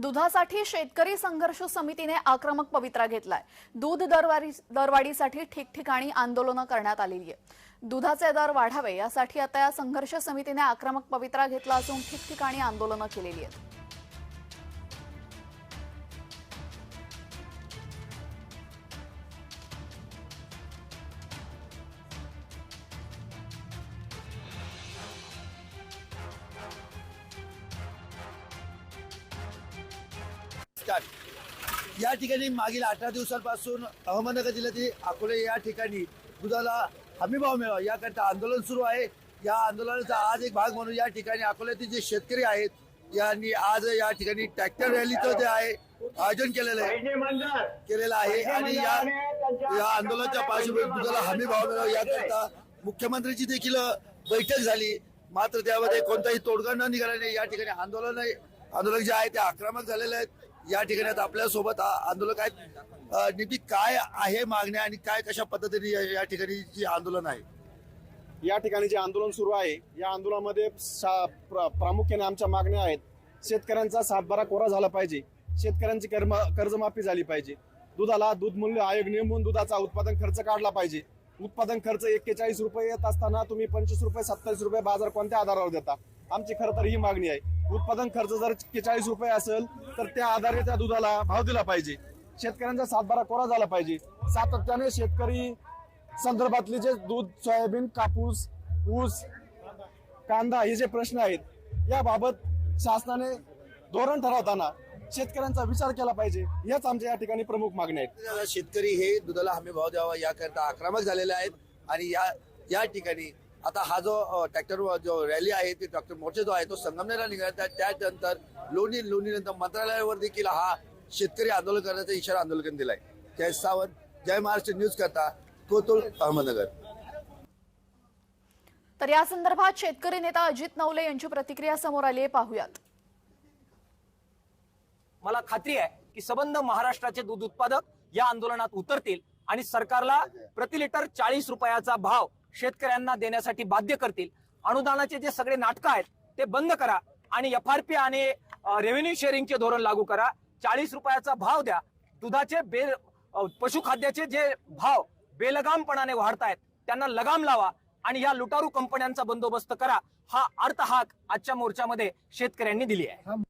दुधासाठी शेतकरी संघर्ष समितीने आक्रमक पवित्रा घेतलाय. दूध दरवारी दरवाढीसाठी ठिकठिकाणी आंदोलनं करण्यात आलेली आहे दुधाचे दर वाढावे यासाठी आता या संघर्ष समितीने आक्रमक पवित्रा घेतला असून ठिकठिकाणी आंदोलनं केलेली आहेत. नमस्कार. या ठिकाणी मागील अठरा दिवसांपासून अहमदनगर जिल्ह्यातील अकोले या ठिकाणी दुधाला हमीभाव मिळावा याकरता आंदोलन सुरू आहे. या आंदोलनाचा आज एक भाग म्हणून या ठिकाणी अकोल्यातील जे शेतकरी आहेत यांनी आज या ठिकाणी ट्रॅक्टर रॅलीचं जे आहे आयोजन केलेलं आहे. केलेलं आहे आणि या या आंदोलनाच्या पार्श्वभूमीवर दुधाला हमी भाव मिळावा याकरता मुख्यमंत्र्यांची देखील बैठक झाली. मात्र त्यामध्ये कोणताही तोडगा न निघाल्याने या ठिकाणी आंदोलन आंदोलक जे आहे ते आक्रमक झालेले आहेत. या ठिकाणी आता आपल्यासोबत आंदोलक आहेत. अ, नेमकी काय आहे मागण्या आणि काय कशा पद्धतीने या- ठिकाणी जी आंदोलन आहे? या ठिकाणी जे आंदोलन सुरू आहे या आंदोलनामध्ये सा- प्र- प्रामुख्याने आमच्या मागण्या आहेत. शेतकऱ्यांचा सातबारा कोरा झाला पाहिजे. शेतकऱ्यांची कर्म कर्जमाफी झाली पाहिजे. दुधाला दूध मूल्य आयोग नेमून दुधाचा उत्पादन खर्च काढला पाहिजे. उत्पादन खर्च एक्केचाळीस रुपये येत असताना तुम्ही पंचवीस रुपये सत्तावीस रुपये बाजार कोणत्या आधारावर देता? आमची खरं तर ही मागणी आहे. उत्पादन खर्च जर एक्केचाळीस रुपये असेल तर त्या आधारे त्या दुधाला भाव दिला पाहिजे. शेतकऱ्यांचा सातबारा कोरा झाला पाहिजे. सातत्याने शेतकरी संदर्भातले जे दूध सोयाबीन कापूस ऊस कांदा हे जे प्रश्न आहेत याबाबत शासनाने धोरण ठरवताना शेतकऱ्यांचा विचार केला पाहिजे याच आमच्या या ठिकाणी प्रमुख मागण्या आहेत. शेतकरी हे दुधाला हमी भाव द्यावा याकरता आक्रमक झालेले आहेत आणि या या ठिकाणी आता हा जो ट्रॅक्टर जो रॅली आहे ते ट्रॅक्टर मोर्चा जो आहे तो संगमनेरला निघाला. त्यानंतर लोणी लोणीनंतर मंत्रालयावर देखील हा शेतकरी आंदोलन करण्याचा इशारा आंदोलकांनी दिलाय. जय सावंत जय महाराष्ट्र न्यूज करता कोतुळ अहमदनगर. तर या संदर्भात शेतकरी नेता अजित नवले यांची प्रतिक्रिया समोर आली आहे. पाहुयात. मला खात्री आहे की सबंध महाराष्ट्राचे दूध उत्पादक या आंदोलनात उतरतील आणि सरकारला प्रति लिटर चाळीस रुपयाचा भाव शेतकऱ्यांना देण्यासाठी बाध्य करतील. अनुदानाचे जे सगळे नाटकं आहेत ते बंद करा आणि एफ आर पी आणि रेव्हेन्यू शेअरिंगचे धोरण लागू करा. चाळीस रुपयाचा भाव द्या. दुधाचे बे पशुखाद्याचे जे भाव बेलगामपणाने वाढतायत त्यांना लगाम लावा आणि या लुटारू कंपन्यांचा बंदोबस्त करा. हा अर्थहाक आजच्या मोर्चामध्ये शेतकऱ्यांनी दिली आहे.